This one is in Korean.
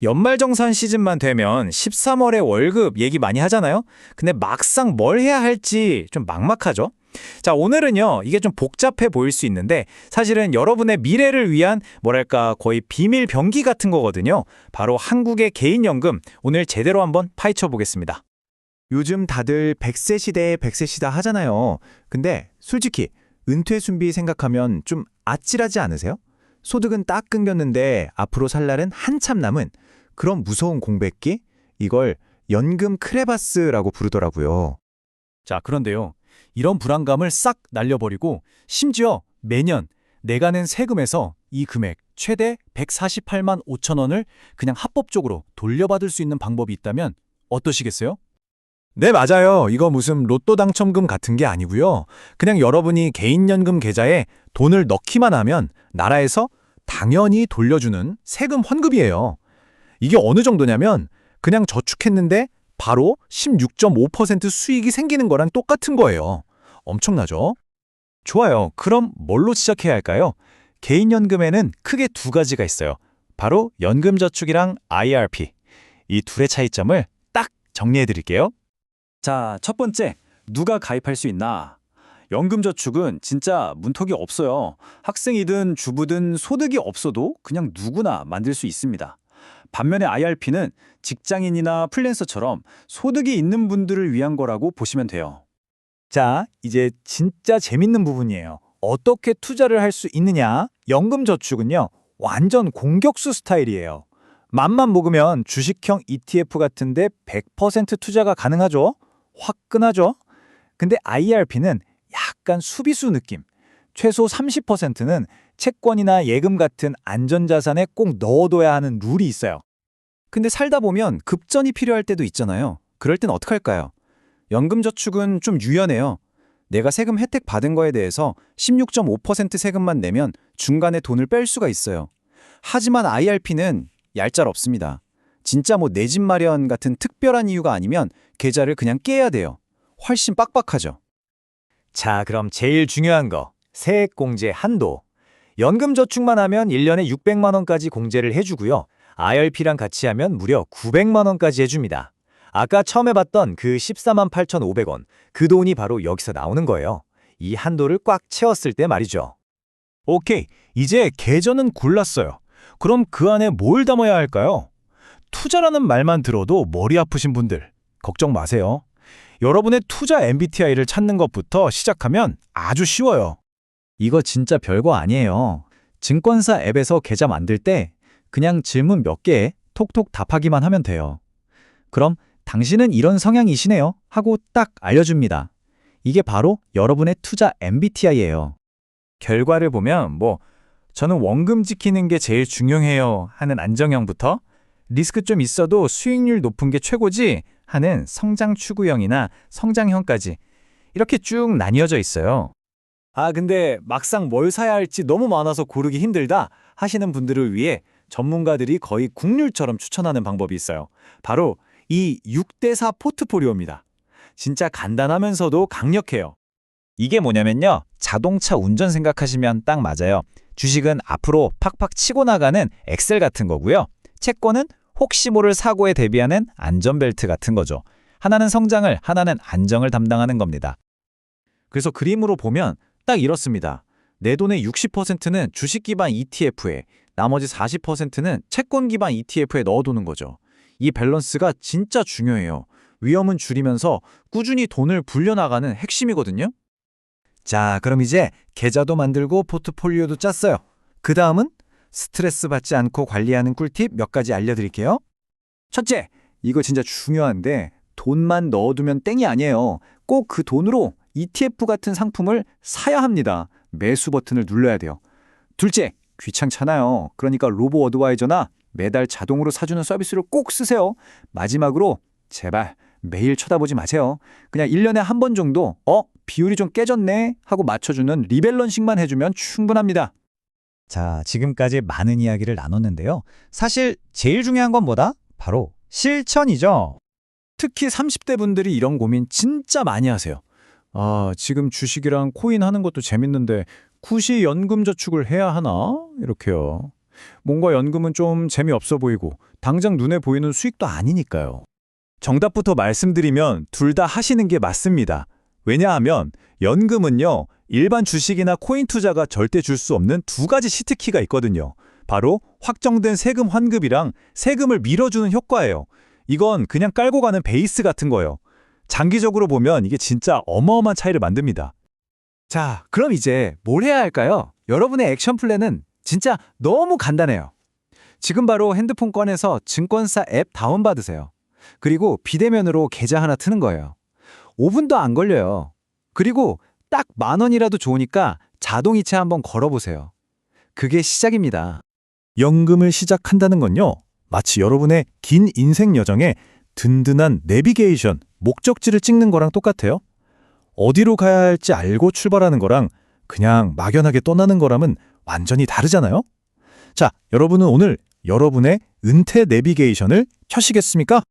연말정산 시즌만 되면 13월에 월급 얘기 많이 하잖아요. 근데 막상 뭘 해야 할지 좀 막막하죠. 자, 오늘은요, 이게 좀 복잡해 보일 수 있는데, 사실은 여러분의 미래를 위한, 뭐랄까, 거의 비밀 병기 같은 거거든요. 바로 한국의 개인연금, 오늘 제대로 한번 파헤쳐 보겠습니다. 요즘 다들 100세 시대에 100세 시다 하잖아요. 근데 솔직히 은퇴 준비 생각하면 좀 아찔하지 않으세요? 소득은 딱 끊겼는데 앞으로 살 날은 한참 남은 그런 무서운 공백기? 이걸 연금 크레바스라고 부르더라고요. 자, 그런데요. 이런 불안감을 싹 날려버리고, 심지어 매년 내가 낸 세금에서 이 금액 최대 148만 5천 원을 그냥 합법적으로 돌려받을 수 있는 방법이 있다면 어떠시겠어요? 네, 맞아요. 이거 무슨 로또 당첨금 같은 게 아니고요. 그냥 여러분이 개인연금 계좌에 돈을 넣기만 하면 나라에서 당연히 돌려주는 세금 환급이에요. 이게 어느 정도냐면 그냥 저축했는데 바로 16.5% 수익이 생기는 거랑 똑같은 거예요. 엄청나죠? 좋아요. 그럼 뭘로 시작해야 할까요? 개인연금에는 크게 두 가지가 있어요. 바로 연금저축이랑 IRP. 이 둘의 차이점을 딱 정리해 드릴게요. 자, 첫 번째, 누가 가입할 수 있나? 연금저축은 진짜 문턱이 없어요. 학생이든 주부든 소득이 없어도 그냥 누구나 만들 수 있습니다. 반면에 IRP는 직장인이나 프리랜서처럼 소득이 있는 분들을 위한 거라고 보시면 돼요. 자, 이제 진짜 재밌는 부분이에요. 어떻게 투자를 할 수 있느냐? 연금저축은요, 완전 공격수 스타일이에요. 맘만 먹으면 주식형 ETF 같은데 100% 투자가 가능하죠? 화끈하죠? 근데 IRP는 약간 수비수 느낌. 최소 30%는 채권이나 예금 같은 안전자산에 꼭 넣어둬야 하는 룰이 있어요. 근데 살다 보면 급전이 필요할 때도 있잖아요. 그럴 땐 어떡할까요? 연금저축은 좀 유연해요. 내가 세금 혜택 받은 거에 대해서 16.5% 세금만 내면 중간에 돈을 뺄 수가 있어요. 하지만 IRP는 얄짤 없습니다. 진짜 뭐 내 집 마련 같은 특별한 이유가 아니면 계좌를 그냥 깨야 돼요. 훨씬 빡빡하죠. 자, 그럼 제일 중요한 거. 세액 공제 한도. 연금 저축만 하면 1년에 600만 원까지 공제를 해주고요. IRP랑 같이 하면 무려 900만 원까지 해줍니다. 아까 처음에 봤던 그 14만 8,500원, 그 돈이 바로 여기서 나오는 거예요. 이 한도를 꽉 채웠을 때 말이죠. 오케이, 이제 계좌는 골랐어요. 그럼 그 안에 뭘 담아야 할까요? 투자라는 말만 들어도 머리 아프신 분들, 걱정 마세요. 여러분의 투자 MBTI를 찾는 것부터 시작하면 아주 쉬워요. 이거 진짜 별거 아니에요. 증권사 앱에서 계좌 만들 때 그냥 질문 몇 개에 톡톡 답하기만 하면 돼요. 그럼 당신은 이런 성향이시네요 하고 딱 알려줍니다. 이게 바로 여러분의 투자 MBTI예요. 결과를 보면 뭐 저는 원금 지키는 게 제일 중요해요 하는 안정형부터 리스크 좀 있어도 수익률 높은 게 최고지 하는 성장 추구형이나 성장형까지 이렇게 쭉 나뉘어져 있어요. 아, 근데 막상 뭘 사야 할지 너무 많아서 고르기 힘들다 하시는 분들을 위해 전문가들이 거의 국률처럼 추천하는 방법이 있어요. 바로 이 6대4 포트폴리오입니다. 진짜 간단하면서도 강력해요. 이게 뭐냐면요. 자동차 운전 생각하시면 딱 맞아요. 주식은 앞으로 팍팍 치고 나가는 엑셀 같은 거고요. 채권은 혹시 모를 사고에 대비하는 안전벨트 같은 거죠. 하나는 성장을, 하나는 안정을 담당하는 겁니다. 그래서 그림으로 보면 딱 이렇습니다. 내 돈의 60%는 주식 기반 ETF에, 나머지 40%는 채권 기반 ETF에 넣어두는 거죠. 이 밸런스가 진짜 중요해요. 위험은 줄이면서 꾸준히 돈을 불려나가는 핵심이거든요. 자, 그럼 이제 계좌도 만들고 포트폴리오도 짰어요. 그 다음은 스트레스 받지 않고 관리하는 꿀팁 몇 가지 알려드릴게요. 첫째, 이거 진짜 중요한데 돈만 넣어두면 땡이 아니에요. 꼭 그 돈으로 ETF 같은 상품을 사야 합니다. 매수 버튼을 눌러야 돼요. 둘째, 귀찮잖아요. 그러니까 로보 어드바이저나 매달 자동으로 사주는 서비스를 꼭 쓰세요. 마지막으로 제발 매일 쳐다보지 마세요. 그냥 1년에 한 번 정도 어? 비율이 좀 깨졌네 하고 맞춰주는 리밸런싱만 해주면 충분합니다. 자, 지금까지 많은 이야기를 나눴는데요. 사실 제일 중요한 건 뭐다? 바로 실천이죠. 특히 30대 분들이 이런 고민 진짜 많이 하세요. 아, 지금 주식이랑 코인 하는 것도 재밌는데 굳이 연금 저축을 해야 하나? 이렇게요. 뭔가 연금은 좀 재미없어 보이고 당장 눈에 보이는 수익도 아니니까요. 정답부터 말씀드리면 둘 다 하시는 게 맞습니다. 왜냐하면 연금은요, 일반 주식이나 코인 투자가 절대 줄 수 없는 두 가지 시트키가 있거든요. 바로 확정된 세금 환급이랑 세금을 밀어주는 효과예요. 이건 그냥 깔고 가는 베이스 같은 거예요. 장기적으로 보면 이게 진짜 어마어마한 차이를 만듭니다. 자, 그럼 이제 뭘 해야 할까요? 여러분의 액션 플랜은 진짜 너무 간단해요. 지금 바로 핸드폰 꺼내서 증권사 앱 다운받으세요. 그리고 비대면으로 계좌 하나 트는 거예요. 5분도 안 걸려요. 그리고 딱 만 원이라도 좋으니까 자동이체 한번 걸어보세요. 그게 시작입니다. 연금을 시작한다는 건요. 마치 여러분의 긴 인생 여정에 든든한 내비게이션, 목적지를 찍는 거랑 똑같아요. 어디로 가야 할지 알고 출발하는 거랑 그냥 막연하게 떠나는 거랑은 완전히 다르잖아요. 자, 여러분은 오늘 여러분의 은퇴 내비게이션을 켜시겠습니까?